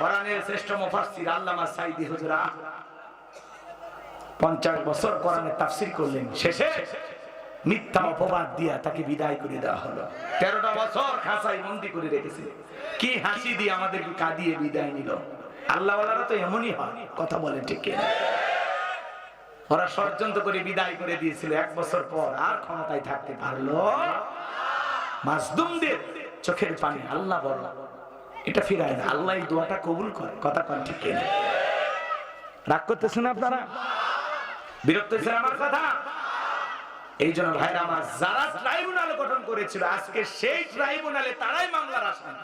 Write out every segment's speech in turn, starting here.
কোরআনের শ্রেষ্ঠ মুফাসসির আল্লামা সাইদি হুজুরা। পঞ্চাশ বছর কোরআনের তাফসির করলেন। শেষে মিথ্যা অপবাদ দিয়া তাকে বিদায় করে দেওয়া হলো। তেরোটা বছর খাসাই বন্দি করে রেখেছে। কি হাসি দিয়ে আমাদেরকে কাঁদিয়ে বিদায় নিল। আল্লাহওয়ালারা তো এমনই হয়, কথা বলে ঠিক? ওরা ষড়যন্ত্র করে বিদায় করে দিয়েছিল। এক বছর পর আর ক্ষমতায় থাকতে পারল মাসদুমদের চোখের পানি আল্লাহ বড়। এটা ফিরায় না। আল্লাহ এই দোয়াটা কবুল করে কথা কন ঠিক? রাগ করতেছেন আপনারা? বিরক্ত হয়েছেন আমার কথা? এই জন্য ভাইরা আমার যারা ট্রাইব্যুনাল গঠন করেছিল, আজকে সেই ট্রাইব্যুনালে তারাই মামলার আসামি।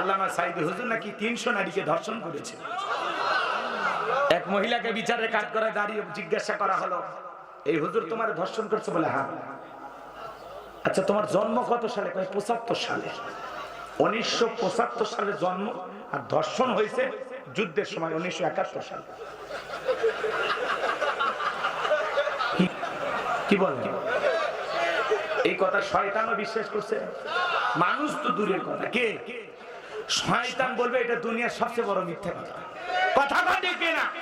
আল্লামা সাইদ হুজুর নাকি তিনশো নারীকে ধর্ষণ করেছে। এক মহিলাকে বিচারে কাজ করে দাঁড়িয়ে জিজ্ঞাসা করা হলো, এই হুজুর তোমার ধর্ষণ করছে বলে? হ্যাঁ। আচ্ছা তোমার জন্ম কত সালে? পঁচাত্তর সালে। উনিশশো পঁচাত্তর সালে জন্ম আর ধর্ষণ হয়েছে যুদ্ধের সময়, উনিশশো একাত্তর সালে। কি- বলেন এই কথা শয়তানও বিশ্বাস করছে। মানুষ তো দূরের কথা। কে? শয়তান বলবে এটা দুনিয়ার সবচেয়ে বড় মিথ্যা কথা। কথা ঠিক না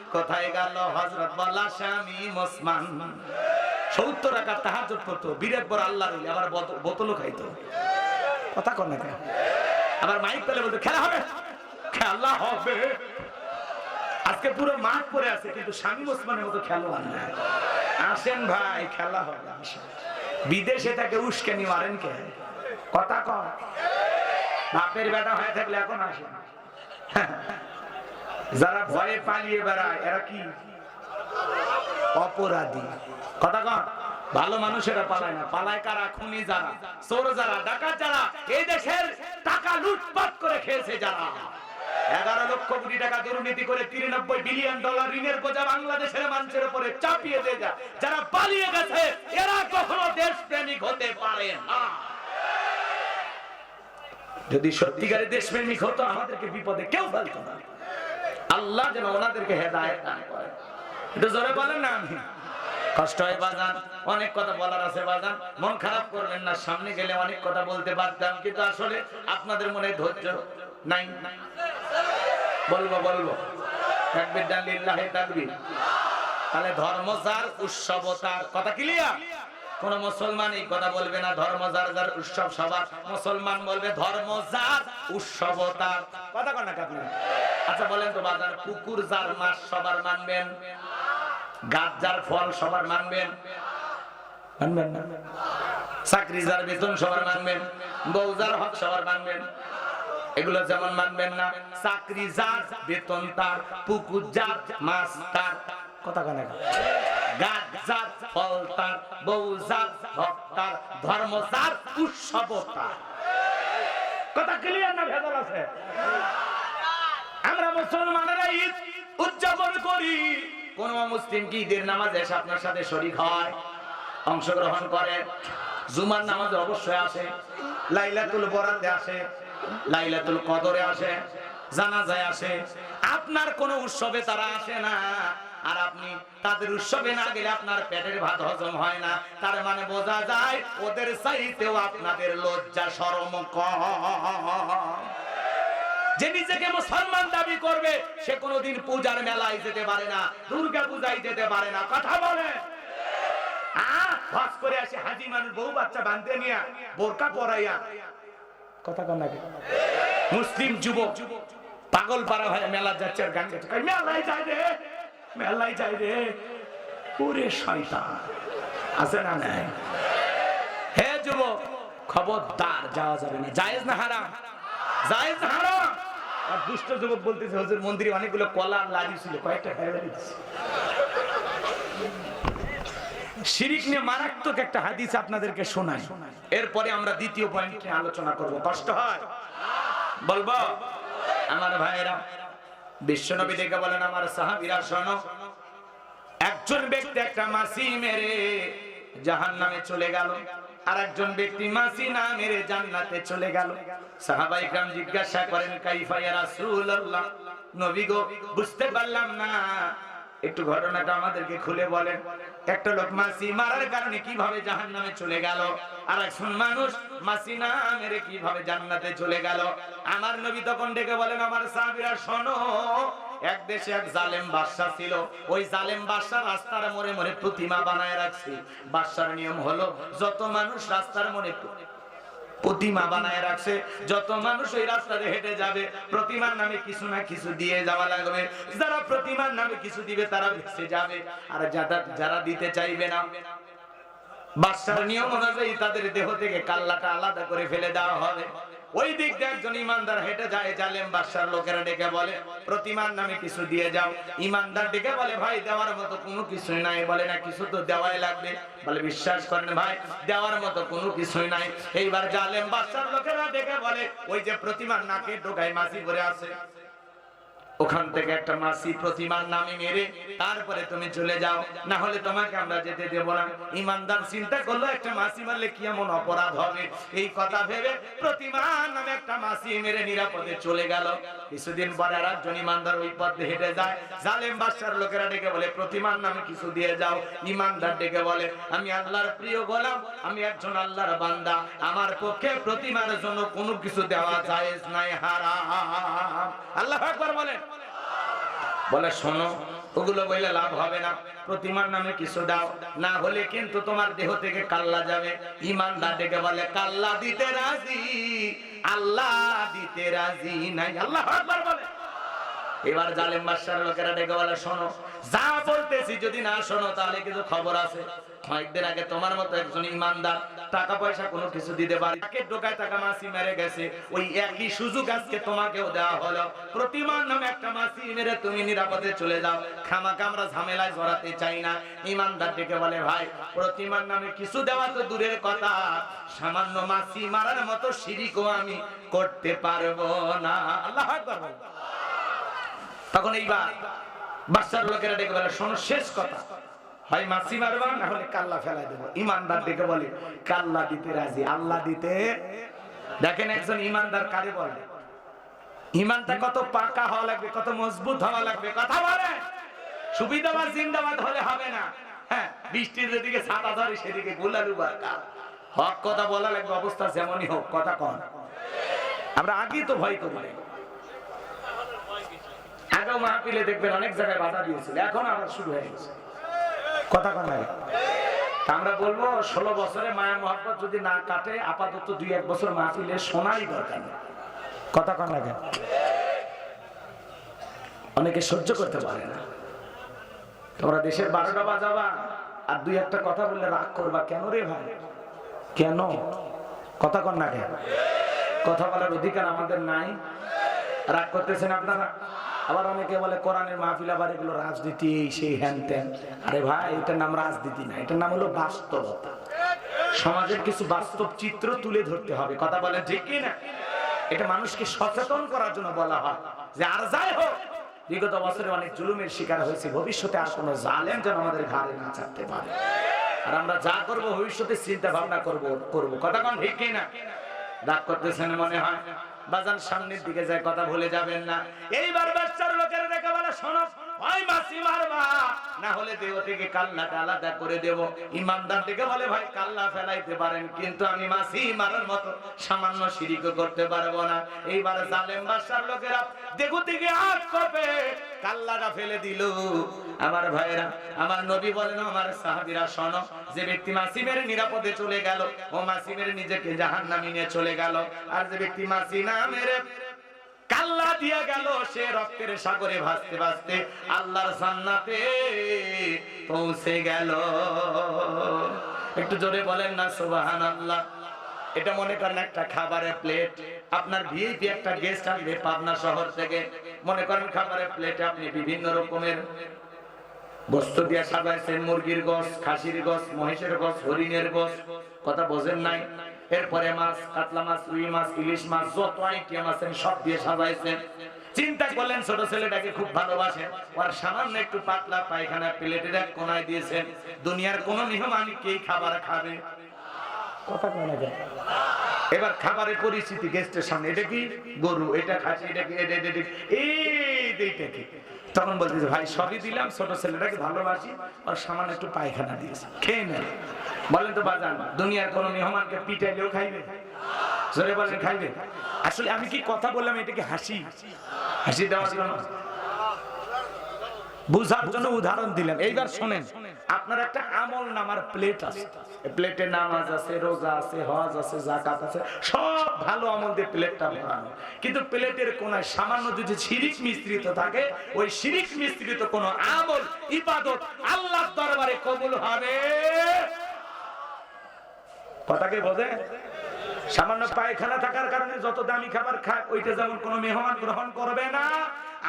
কোথায় গেল হজরত বলা স্বামী মোসমান। সত্তর টাকা তাহাজ পড়তো বীরের পর আল্লাহ আবার বোতল- বোতলও খাইতো। কথা কর না আবার মাইক পেলে বলতো, খেলা হবে? খেলা হবে। আজকে পুরো মাঠ পরে আছে, কিন্তু স্বামী ওসমানের মতো খেলোয়াড় না আসেন ভাই, খেলা হবে। বিদেশে তাকে উস্কানি মারেন কে? কথা কর বাপের বেটা হয়ে থাকলে এখন আসেন। যারা ভয়ে পালিয়ে বেড়ায়, এরা কি? অপরাধী। কথা কন, ভালো মানুষেরা পালায় না। পালায় কারা? খুনি যারা, চোর যারা, ডাকাত যারা, এই দেশের টাকা লুটপাট করে খেয়েছে যারা। এগারো লক্ষ কোটি টাকা দুর্নীতি করে তিরানব্বই বিলিয়ন ডলার ঋণের বোঝা বাংলাদেশের মানুষের উপরে চাপিয়ে দিয়ে যায়। যারা পালিয়ে গেছে, এরা কখনো দেশপ্রেমিক হতে পারে না। যদি সত্যিকারের দেশপ্রেমিক হতো, আমাদেরকে বিপদে কেউ ফেলতো না। আল্লাহ যেন ওনাদেরকে হেদায়ত দান করে। এটা জোরে বলেন না আমি। কষ্ট হয় বাজান, অনেক কথা বলার আছে বাজান। মন খারাপ করবেন না, সামনে গেলে অনেক কথা বলতে পারতাম কিন্তু আসলে আপনাদের মনে ধৈর্য নাই। বলব বলব। তাকবীর লিল্লাহি তাকবীর। তাহলে ধর্ম যার, উৎসব তার। কথা ক্লিয়ার কোন মুসলমান এই কথা বলবে না, ধর্ম যার যার উৎসব সবার। মুসলমান বলবে ধর্ম যার, উৎসব তার। কথা কন না আপনি আচ্ছা বলেন তো বাজার, কুকুর যার মাস সবার মানবেন? গাছ যার ফল সবার মানবেন? চাকরি যার বেতন সবার মানবেন? বউ যার হক সবার মানবেন? এগুলো যেমন মানবেন না, চাকরি যার বেতন তার পুকুর যার মাছ তার। কথা কেন? গাছ যার ফল তার, বউ যার হক তার, ধর্ম যার, উৎসব তার। কথা ক্লিয়ার না ভেজাল আছে? আমরা মুসলমানেরা ঈদ উদযাপন করি। কোন মুসলিম কি ঈদের নামাজে এসে আপনার সাথে শরীক হয়? অংশগ্রহণ করে? জুমার নামাজে অবশ্যই আসে। লাইলাতুল বরাতে আসে। লাইলাতুল কদরে আসে। জানাজায় আসে। আপনার কোন উৎসবে তারা আসে না। আর আপনি তাদের উৎসবে না গেলে আপনার পেটের ভাত হজম হয় না। তার মানে বোঝা যায়, ওদের চাইতেও আপনাদের লজ্জা শরম কম। যে নিজেকে মুসলমান দাবি করবে, সে কোনোদিন পূজার মেলায় যেতে পারে না দুর্গা পূজায় যেতে পারে না। কথা বলে। হাজি মানুষ মুসলিম যুবক, পাগল পাড়া মেলা যাচ্ছে আর গান মেলায় রে আছে না হে যুবক, খবরদার, যাওয়া যাবে না। জায়েজ না হারাম? দুষ্ট যুবক বলতেছে, হুজুর, মন্দিরে অনেকগুলো কলা কয়েকটা নিয়ে মারাত্মক একটা হাদিস আপনাদেরকে শোনাই। এরপরে আমরা দ্বিতীয় পয়েন্ট নিয়ে আলোচনা করব। কষ্ট হয়? বলব? আমার ভাইরা বিশ্বনবী ডেকে বলেন, আমার সাহাবীরা, শোনো, একজন ব্যক্তি একটা মাসি মেরে জাহান নামে চলে গেল। ব্যক্তি মাসি জান্নাতে চলে গেল। সাহাবাই জিজ্ঞাসা করেন রাসূলুল্লাহ? নবী গো, বুঝতে পারলাম না। একটু ঘটনাটা আমাদেরকে খুলে বলেন। একটা লোক মাসি মারার কারণে কীভাবে জাহান্নামে চলে গেল? আর একজন মানুষ মাসি না মেরে কীভাবে জান্নাতে চলে গেল? আমার নবী তখন ডেকে বলেন, আমার সাহাবীরা, শোনো এক দেশে এক জালেম বাদশা ছিল। ওই জালেম বাদশা রাস্তার মোড়ে মোড়ে প্রতিমা বানায় রাখছে। বাদশার নিয়ম হলো, যত মানুষ রাস্তার মোড়ে প্রতিমা বানায় রাখছে, যত মানুষ ওই রাস্তাতে হেঁটে যাবে, প্রতিমার নামে কিছু না কিছু দিয়ে যাওয়া লাগবে। যারা প্রতিমার নামে কিছু দিবে, তারা ভেসে যাবে। আর যারা যারা দিতে চাইবে না, বাদশার নিয়ম অনুযায়ী তাদের দেহ থেকে কাল্লাটা আলাদা করে ফেলে দেওয়া হবে। ওই দিক দিয়ে একজন ইমানদার হেঁটে যায়, জালেম বাদশার লোকেরা ডেকে বলে, প্রতিমার নামে কিছু দিয়ে যাও। ইমানদার ডেকে বলে, ভাই, দেওয়ার মতো কোনো কিছুই নাই। বলে, না, কিছু তো দেওয়াই লাগবে। বলে, বিশ্বাস করেন ভাই, দেওয়ার মতো কোনো কিছুই নাই। এইবার জালেম বাদশার লোকেরা ডেকে বলে, ওই যে প্রতিমার নাকে ঢোকায় মাসি ভরে আছে। ওখান থেকে একটা মাসি প্রতিমার নামে মেরে তারপরে তুমি চলে যাও। না হলে তোমাকে আমরা যেতে দেব না। ইমানদার চিন্তা করল, একটা মাসি মারলে কি এমন অপরাধ হবে? এই কথা ভেবে প্রতিমার নামে একটা মাসি মেরে নিরাপদে চলে গেল। কিছুদিন পরে আর একজন ইমানদার ওই পথে হেঁটে যায়। জালেম বাদশার লোকেরা ডেকে বলে, প্রতিমার নামে কিছু দিয়ে যাও। ইমানদার ডেকে বলে, আমি আল্লাহর প্রিয় গোলাম, আমি একজন আল্লাহর বান্দা। আমার পক্ষে প্রতিমার জন্য কোনো কিছু দেওয়া যায় নাই, হারাম। আল্লাহ একবার বলেন। বলে, শোনো, ওগুলো বললে লাভ হবে না। প্রতিমার নামে কিছু দাও। না হলে কিন্তু তোমার দেহ থেকে কাল্লা যাবে। ইমান ইমানদার ডেকে বলে, কাল্লা দিতে রাজি, আল্লাহ দিতে রাজি নাই। আল্লাহ বলে। এবার জালেম বাদশার লোকেরা ডেকে বলে, শোনো, যা বলতেছি যদি না শোনো, তাহলে কিন্তু খবর আছে। কয়েকদিন আগে তোমার মতো একজন ইমানদার টাকা পয়সা কোনো কিছু দিতে পারি, তাকে ঢোকায় টাকা মাসি মেরে গেছে। ওই একই সুযোগ আজকে তোমাকেও দেওয়া হলো। প্রতিমান নামে একটা মাসি মেরে তুমি নিরাপদে চলে যাও। খামাকে আমরা ঝামেলায় জড়াতে চাই না। ইমানদার ডেকে বলে, ভাই প্রতিমান নামে কিছু দেওয়া তো দূরের কথা। সামান্য মাসি মারার মতো সিঁড়িকেও আমি করতে পারব না। আল্লাহ আকবার বলো। তখন এইবার বাচ্চার লোকেরা ডেকে বলে, শোনো, শেষ কথা। হয় মাসি মারবা না হলে কাল্লা ফেলাই দেবো। ইমানদার ডেকে বলে, কাল্লা দিতে রাজি, আল্লাহ দিতে। দেখেন একজন ইমানদার কারে বলে? ইমানটা কত পাকা হওয়া লাগবে, কত মজবুত হওয়া লাগবে, কথা বলে? সুবিধাবাদ জিন্দাবাদ হলে হবে না। হ্যাঁ বৃষ্টির যেদিকে ছাতা ধরে, সেদিকে গোলালু বাঁকা হক কথা বলা লাগবে, অবস্থা যেমনই হোক, কথা কন। আমরা আগেই তো ভয় করি আগেও মাহফিলে দেখবেন অনেক জায়গায় বাধা দিয়েছিল। এখন আবার শুরু হয়ে গেছে। কথা কন আমরা বলব, ষোলো বছরে মায়া মহব্বত যদি না কাটে, আপাতত দুই এক বছর মাহফিলে শোনাই দরকার কথা কন লাগে অনেকে সহ্য করতে পারে না। তোমরা দেশের বারোটা বাজাবা, আর দুই একটা কথা বললে রাগ করবা কেন রে ভাই? কেন? কথা কন না কথা বলার অধিকার আমাদের নাই। রাগ করতেছেন আপনারা? আবার অনেকে বলে, কোরআনের মাহফিল আবার এগুলো রাজনীতি সেই হ্যান ত্যান। আরে ভাই, এটার নাম রাজনীতি না, এটার নাম হলো বাস্তবতা। সমাজের কিছু বাস্তব চিত্র তুলে ধরতে হবে, কথা বলেন ঠিক না এটা মানুষকে সচেতন করার জন্য বলা হয় যে, আর যাই হোক, বিগত বছরে অনেক জুলুমের শিকার হয়েছে, ভবিষ্যতে আর কোনো জালেম যেন আমাদের ঘাড়ে না চাপতে পারে। আর আমরা যা করব, ভবিষ্যতে চিন্তা ভাবনা করব করব। কথা কোন ঠিক না রাগ করতেছেন মনে হয়? বাজান সামনের দিকে যায়, কথা ভুলে যাবেন না। এইবার বাচ্চার লোকের দেখে বলে, শোনো। মারবা। না হলে দেহ থেকে আলাদা করে দেব। ইমানদার থেকে বলে, ভাই, কাল্লা ফেলাইতে পারেন, কিন্তু আমি মাসি মারার মতো সামান্য করতে পারব না। এইবার জালেম বাদশার লোকেরা থেকে আট কাল্লাটা ফেলে দিল। আমার ভাইরা আমার নবী বলেন, আমার সাহাবীরা, শোনো, যে ব্যক্তি মাসিমের নিরাপদে চলে গেল, ও মাসিমের নিজেকে জাহান্নামে নিয়ে চলে গেল। আর যে ব্যক্তি মাসি না মেরে কাল্লা দিয়া গেল, সে রক্তের সাগরে ভাসতে ভাসতে আল্লাহর জান্নাতে পৌঁছে গেল। একটু জোরে বলেন না সুবাহান আল্লাহ এটা মনে করেন একটা খাবারের প্লেট। আপনার ভিআইপি একটা গেস্ট আসবে পাবনা শহর থেকে। মনে করেন খাবারের প্লেটে আপনি বিভিন্ন রকমের বস্তু দিয়ে সাজাইছেন, মুরগির গোস খাসির গোস মহিষের গোস হরিণের গোস কথা বোঝেন নাই? এরপরে মাছ, কাতলা মাছ, রুই মাছ, ইলিশ মাছ, যত আইটেম আছেন সব দিয়ে সাজাইছেন। চিন্তা করলেন ছোট ছেলেটাকে খুব ভালোবাসেন আর সামান্য একটু পাতলা পায়খানা প্লেটের এক কোনায় দিয়েছেন। দুনিয়ার কোন মেহমানি কে খাবার খাবে? কথা কয় না? এবার খাবারের পরিস্থিতি গেস্টের সামনে, এটা কি? গরু, এটা খাসি, এটা কি? এটা এটা? এই এইটা কি? তখন বলতেছে, ভাই, সবই দিলাম, ছোট ছেলেটাকে ভালোবাসি আর সামান্য একটু পায়খানা দিয়েছে। খেয়ে নেন বলেন তো বাজান, দুনিয়ার কোন মেহমানকে পিটাইলেও খাইবে? জোরে বলেন, খাইবে? আসলে আমি কি কথা বললাম, এটা কি হাসি? হাসি দেওয়ার জন্য? বুঝার জন্য উদাহরণ দিলাম। এইবার শোনেন। আপনার একটা আমল নামার প্লেট আছে। প্লেটে নামাজ আছে, রোজা আছে, হজ আছে জাকাত আছে, সব ভালো আমল দিয়ে প্লেটটা ভরানো কিন্তু প্লেটের কোনায় সামান্য যদি শিরিক মিশ্রিত থাকে, ওই শিরিক মিশ্রিত কোন আমল, ইবাদত আল্লাহর দরবারে কবুল হবে। কথাকে বোঝে? সামান্য পায়খানা থাকার কারণে যত দামি খাবার খায়, ওইটা যেমন কোনো মেহমান গ্রহণ করবে না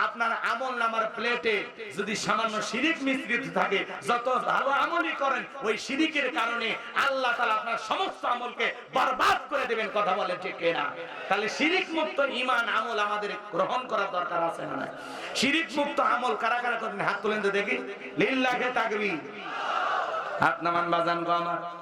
আপনার আমল নামার প্লেটে যদি সামান্য শিরিক মিশ্রিত থাকে, যত ভালো আমলই করেন, ওই শিরিকের কারণে আল্লাহ তাআলা আপনার সমস্ত আমলকে বরবাদ করে দেবেন, কথা বলে ঠিক না তাহলে শিরিক মুক্ত ইমান আমল আমাদের গ্রহণ করার দরকার আছে না? শিরিক মুক্ত আমল কারা কারা করেন? হাত তুলেন তো দেখি। লিল্লাহে তাকবীর। হাত নামান বাজান গো আমার।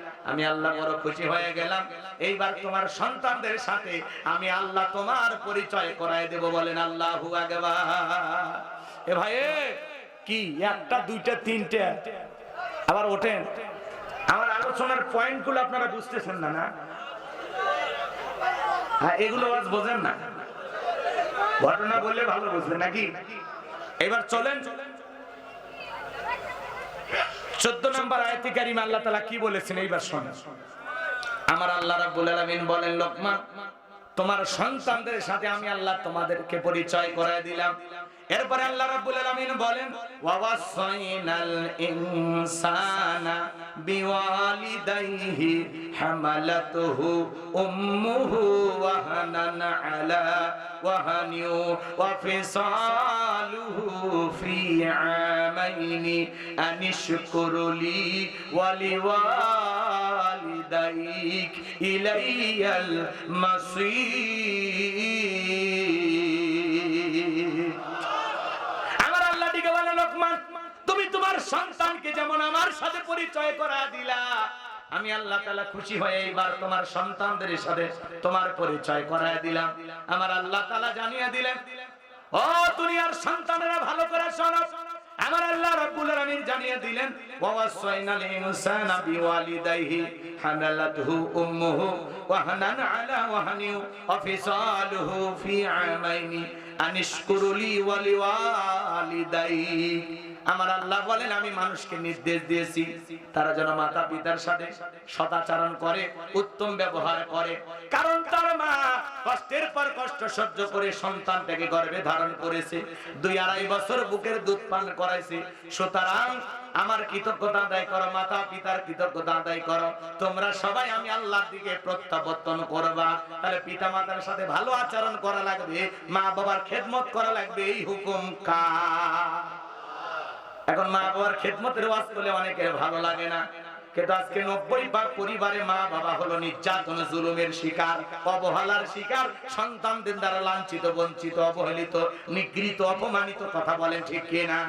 আমি আল্লাহ বড় খুশি হয়ে গেলাম। এইবার তোমার সন্তানদের সাথে আমি আল্লাহ তোমার পরিচয় করায় দেব বলেন আল্লাহ এ ভাই কি? একটা, দুইটা, তিনটা? আবার ওঠেন। আমার আলোচনার পয়েন্টগুলো আপনারা বুঝতেছেন না না? হ্যাঁ এগুলো আজ বোঝেন না। ঘটনা বললে ভালো বুঝবেন, নাকি? এবার চলেন। চোদ্দ নম্বর আয়াতি কারিম আল্লাহ তালা কি বলেছেন? এইবার শোনা আমার আল্লাহ রাব্বুল আলামিন বলেন লোকমান তোমার সন্তানদের সাথে আমি আল্লাহ তোমাদেরকে পরিচয় করায় দিলাম। এরপরে আল্লাহ রাব্বুল আলামিন বলেন, ওয়াওয়াসাইনাল ইনসানা বিওয়ালিদাইহি হামালাতুহু উম্মুহু ওয়াহানান আলা ওয়াহানিউ ওয়া ফিসালুহু ফি আমাইনি আনিশকুরলি ওয়ালিওয়ালিদাইক ইলাইয়াল মাসির আমার আল্লাহ দিকে বলে লোকমান, তুমি তোমার সন্তানকে যেমন আমার সাথে পরিচয় করা দিলা, আমি আল্লাহ তাআলা খুশি হয়ে এইবার তোমার সন্তানদের সাথে তোমার পরিচয় করায় দিলাম। আমার আল্লাহ তালা জানিয়ে দিলেন, ও দুনিয়ার সন্তানেরা ভালো করে শোনো। আমার আল্লাহ রাব্বুল আলামিন জানিয়ে দিলেন ইনসানা বিওয়ালিদাইহি হামালাতহু উম্মুহু ওয়াহানান আলা ওয়াহানিউ ওয়া ফিসালুহু ফি আমাইনি আনিশকুরুলি ওয়ালিওয়ালিদাইক আমার আল্লাহ বলেন, আমি মানুষকে নির্দেশ দিয়েছি। তারা যেন মাতা পিতার সাথে সদাচরণ করে, উত্তম ব্যবহার করে। কারণ তার মা কষ্টের পর কষ্ট সহ্য করে সন্তানটাকে গর্ভে ধারণ করেছে। দুই আড়াই বছর বুকের দুধ পান করাইছে। সুতরাং আমার কৃতজ্ঞতা আদায় করো, মাতা পিতার কৃতজ্ঞতা আদায় করো। তোমরা সবাই আমি আল্লাহর দিকে প্রত্যাবর্তন করবা। তাহলে পিতা মাতার সাথে ভালো আচরণ করা লাগবে মা বাবার খেদমত করা লাগবে, এই হুকুম কা এখন মা বাবার খেদমতের ওয়াজ করলে অনেকের ভালো লাগে না। কিন্তু আজকে নব্বই ভাগ পরিবারে মা বাবা হলো নির্যাতন, জুলুমের শিকার, অবহেলার শিকার, সন্তানদের দ্বারা লাঞ্ছিত, বঞ্চিত, অবহেলিত, নিগৃহীত, অপমানিত কথা বলেন ঠিক কিনা?